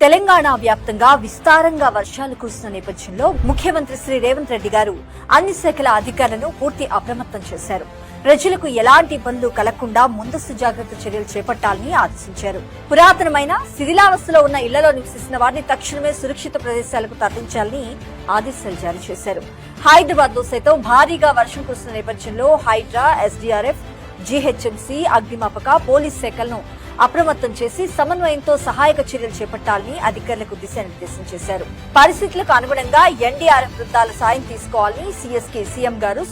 తెలంగాణ వ్యాప్తంగా విస్తారంగా వర్షాలు కురుస్తున్న నేపథ్యంలో ముఖ్యమంత్రి శ్రీ రేవంత్ రెడ్డి గారు అన్ని శాఖల అధికారులను పూర్తి అప్రమత్తం చేశారు. ప్రజలకు ఎలాంటి ఇబ్బందులు కలగకుండా ముందస్తు జాగ్రత్త చర్యలు చేపట్టాలని ఆదేశించారు. పురాతనమైన శిథిలావస్థలో ఉన్న ఇళ్ళలో నివసిస్తున్న వారిని తక్షణమే సురక్షిత ప్రదేశాలకు తరలించాలని ఆదేశాలు జారీ చేశారు. హైదరాబాద్లో సైతం భారీగా వర్షం కురుస్తున్న నేపథ్యంలో హైడ్రా ఎస్డీఆర్ఎఫ్ జీహెచ్ఎంసీ అగ్నిమాపక పోలీస్ శాఖలను అప్రమత్తం చేసి సమన్వయంతో సహాయక చర్యలు చేపట్టాలని అధికారులకు దిశానిర్దేశం చేశారు. పరిస్థితులకు అనుగుణంగా ఎన్డీఆర్ఎఫ్ బృందాల సాయం తీసుకోవాలని సీఎస్కే సీఎం గారు